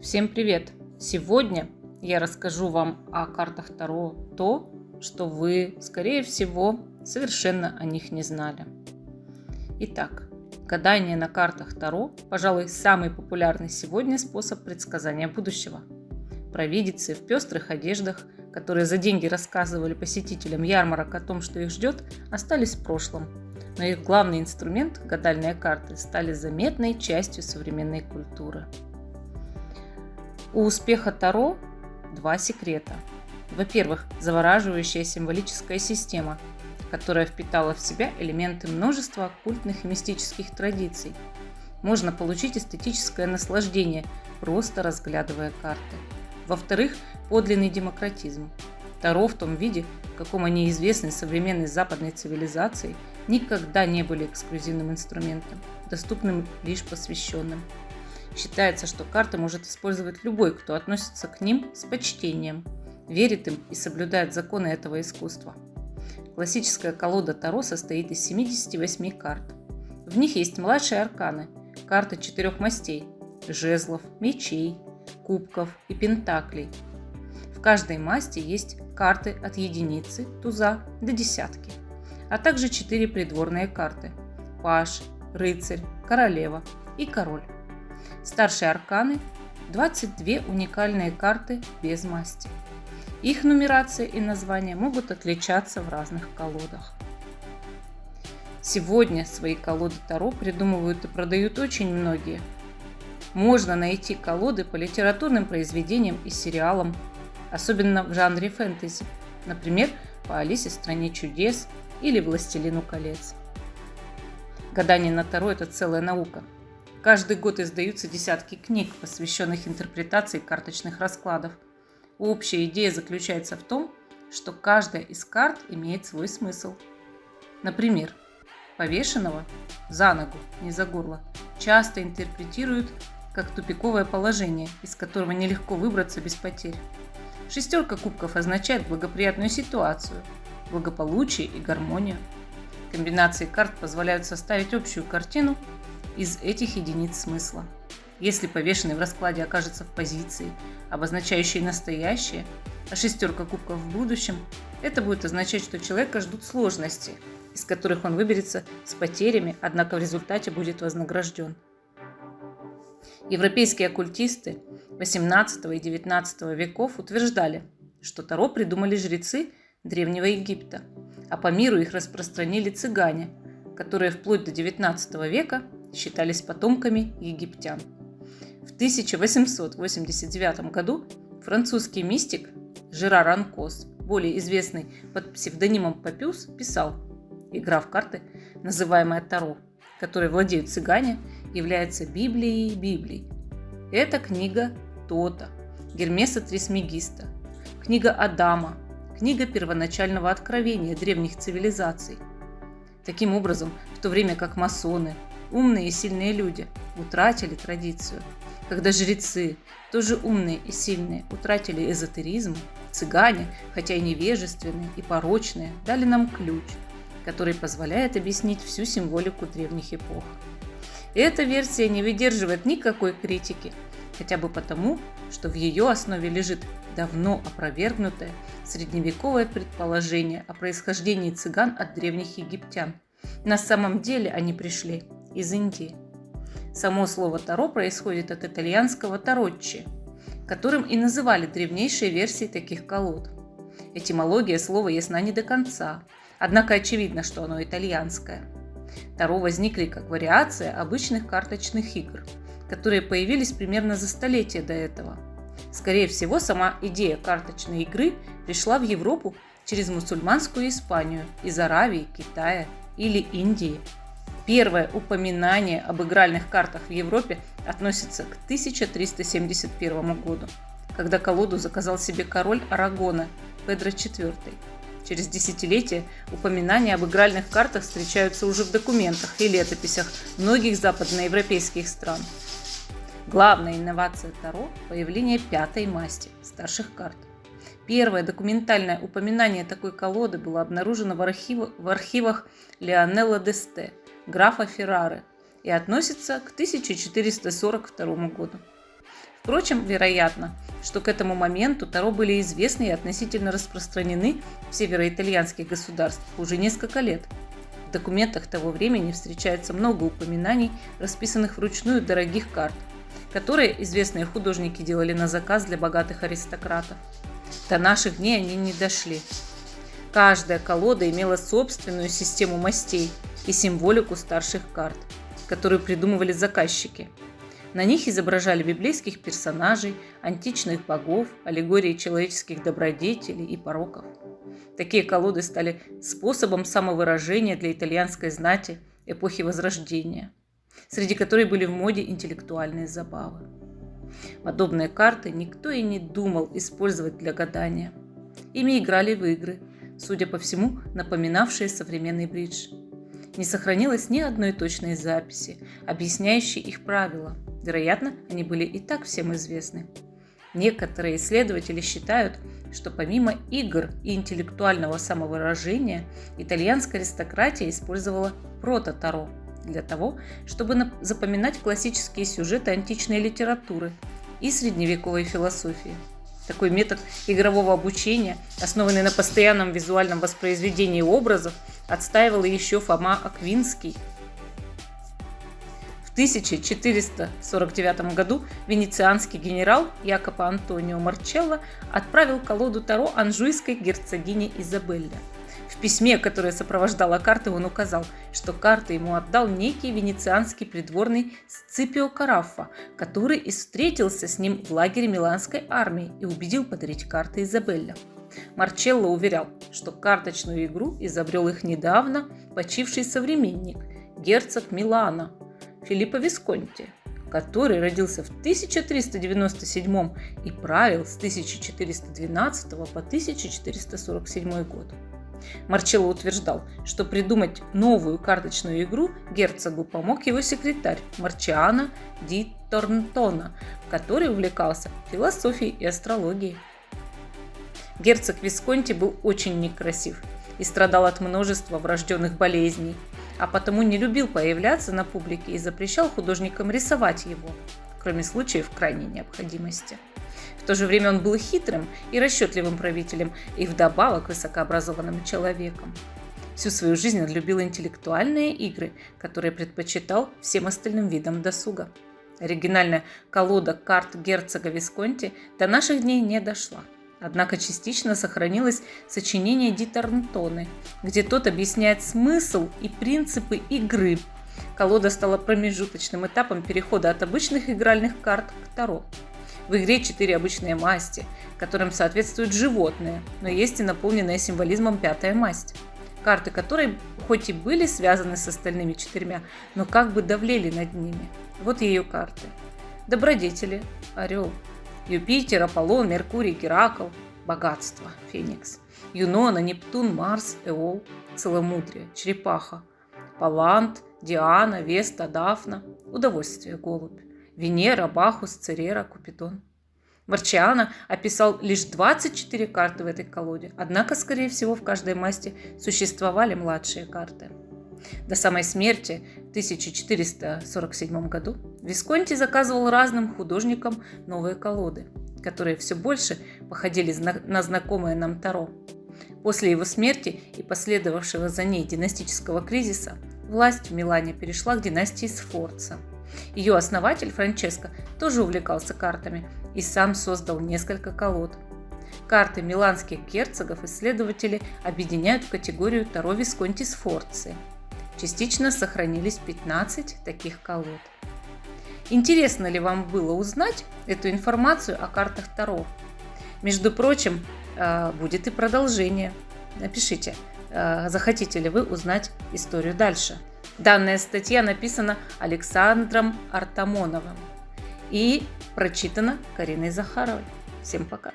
Всем привет! Сегодня я расскажу вам о картах Таро то, что вы, скорее всего, совершенно о них не знали. Итак, гадание на картах Таро, пожалуй, самый популярный сегодня способ предсказания будущего. Провидицы в пестрых одеждах, которые за деньги рассказывали посетителям ярмарок о том, что их ждет, остались в прошлом. Но их главный инструмент, гадальные карты, стали заметной частью современной культуры. У успеха Таро два секрета. Во-первых, завораживающая символическая система, которая впитала в себя элементы множества оккультных и мистических традиций. Можно получить эстетическое наслаждение, просто разглядывая карты. Во-вторых, подлинный демократизм. Таро в том виде, в каком они известны современной западной цивилизации, никогда не были эксклюзивным инструментом, доступным лишь посвященным. Считается, что карты может использовать любой, кто относится к ним с почтением, верит им и соблюдает законы этого искусства. Классическая колода Таро состоит из 78 карт. В них есть младшие арканы, карты четырех мастей – жезлов, мечей, кубков и пентаклей. В каждой масти есть карты от единицы, туза до десятки, а также четыре придворные карты – паш, рыцарь, королева и король. Старшие арканы – 22 уникальные карты без масти. Их нумерация и названия могут отличаться в разных колодах. Сегодня свои колоды Таро придумывают и продают очень многие. Можно найти колоды по литературным произведениям и сериалам, особенно в жанре фэнтези, например, по Алисе в стране чудес или Властелину колец. Гадание на Таро – это целая наука – Каждый год издаются десятки книг, посвященных интерпретации карточных раскладов. Общая идея заключается в том, что каждая из карт имеет свой смысл. Например, повешенного за ногу, не за горло, часто интерпретируют как тупиковое положение, из которого нелегко выбраться без потерь. Шестерка кубков означает благоприятную ситуацию, благополучие и гармонию. Комбинации карт позволяют составить общую картину из этих единиц смысла. Если повешенный в раскладе окажется в позиции, обозначающей настоящее, а шестерка кубков в будущем, это будет означать, что человека ждут сложности, из которых он выберется с потерями, однако в результате будет вознагражден. Европейские оккультисты 18 и 19 веков утверждали, что Таро придумали жрецы Древнего Египта, а по миру их распространили цыгане, которые вплоть до 19 века считались потомками египтян. В 1889 году французский мистик Жерар Анкос, более известный под псевдонимом Папюс, писал «Игра в карты, называемая Таро, которой владеют цыгане, является Библией Библий. Это книга Тота, Гермеса Трисмегиста, книга Адама, книга первоначального откровения древних цивилизаций. Таким образом, в то время как масоны, умные и сильные люди утратили традицию. Когда жрецы, тоже умные и сильные, утратили эзотеризм, цыгане, хотя и невежественные и порочные, дали нам ключ, который позволяет объяснить всю символику древних эпох. эта версия не выдерживает никакой критики, хотя бы потому, что в ее основе лежит давно опровергнутое средневековое предположение о происхождении цыган от древних египтян. На самом деле они пришли из Индии. Само слово «таро» происходит от итальянского «тароччи», которым и называли древнейшие версии таких колод. Этимология слова ясна не до конца, однако очевидно, что оно итальянское. Таро возникли как вариация обычных карточных игр, которые появились примерно за столетие до этого. Скорее всего, сама идея карточной игры пришла в Европу через мусульманскую Испанию из Аравии, Китая или Индии – Первое упоминание об игральных картах в Европе относится к 1371 году, когда колоду заказал себе король Арагона Педро IV. Через десятилетия упоминания об игральных картах встречаются уже в документах и летописях многих западноевропейских стран. Главная инновация Таро – появление пятой масти – старших карт. Первое документальное упоминание такой колоды было обнаружено в, архив... в архивах Леонелла Десте – графа Феррары и относится к 1442 году. Впрочем, вероятно, что к этому моменту Таро были известны и относительно распространены в североитальянских государствах уже несколько лет. В документах того времени встречается много упоминаний, расписанных вручную дорогих карт, которые известные художники делали на заказ для богатых аристократов. До наших дней они не дошли. Каждая колода имела собственную систему мастей и символику старших карт, которую придумывали заказчики. На них изображали библейских персонажей, античных богов, аллегории человеческих добродетелей и пороков. Такие колоды стали способом самовыражения для итальянской знати эпохи Возрождения, среди которой были в моде интеллектуальные забавы. Подобные карты никто и не думал использовать для гадания. Ими играли в игры, судя по всему, напоминавшие современный бридж. Не сохранилось ни одной точной записи, объясняющей их правила. Вероятно, они были и так всем известны. Некоторые исследователи считают, что помимо игр и интеллектуального самовыражения, итальянская аристократия использовала прото-таро для того, чтобы запоминать классические сюжеты античной литературы и средневековой философии. Такой метод игрового обучения, основанный на постоянном визуальном воспроизведении образов, отстаивал еще Фома Аквинский. В 1449 году венецианский генерал Якопо Антонио Марчелло отправил колоду Таро анжуйской герцогине Изабелле – в письме, которое сопровождало карты, он указал, что карты ему отдал некий венецианский придворный Сципио Караффа, который и встретился с ним в лагере Миланской армии и убедил подарить карты Изабелле. Марчелло уверял, что карточную игру изобрел их недавно почивший современник, герцог Милана, Филиппо Висконти, который родился в 1397 и правил с 1412 по 1447 год. Марчелло утверждал, что придумать новую карточную игру герцогу помог его секретарь Марчиано ди Торнтона, который увлекался философией и астрологией. Герцог Висконти был очень некрасив и страдал от множества врожденных болезней, а потому не любил появляться на публике и запрещал художникам рисовать его, кроме случаев крайней необходимости то же время он был хитрым и расчетливым правителем и вдобавок высокообразованным человеком. Всю свою жизнь он любил интеллектуальные игры, которые предпочитал всем остальным видам досуга. Оригинальная колода карт герцога Висконти до наших дней не дошла. Однако частично сохранилось сочинение Ди Тарнтоне, где тот объясняет смысл и принципы игры. Колода стала промежуточным этапом перехода от обычных игральных карт к Таро. В игре четыре обычные масти, которым соответствуют животные, но есть и наполненная символизмом пятая масть. Карты которой хоть и были связаны с остальными четырьмя, но как бы давлели над ними. Вот ее карты. Добродетели – Орел. Юпитер, Аполлон, Меркурий, Геракл – Богатство – Феникс. Юнона, Нептун, Марс, Эол – Целомудрие, Черепаха. Палант, Диана, Веста, Дафна – Удовольствие – Голубь. Венера, Бахус, Церера, Купидон. Марчиано описал лишь 24 карты в этой колоде, однако, скорее всего, в каждой масти существовали младшие карты. До самой смерти в 1447 году Висконти заказывал разным художникам новые колоды, которые все больше походили на знакомые нам Таро. После его смерти и последовавшего за ней династического кризиса власть в Милане перешла к династии Сфорца – ее основатель Франческо тоже увлекался картами и сам создал несколько колод. Карты миланских герцогов исследователи объединяют в категорию Таро Висконти Сфорци. Частично сохранились 15 таких колод. Интересно ли вам было узнать эту информацию о картах Таро? Между прочим, э, будет и продолжение. Напишите, э, захотите ли вы узнать историю дальше. Данная статья написана Александром Артамоновым и прочитана Кариной Захаровой. Всем пока!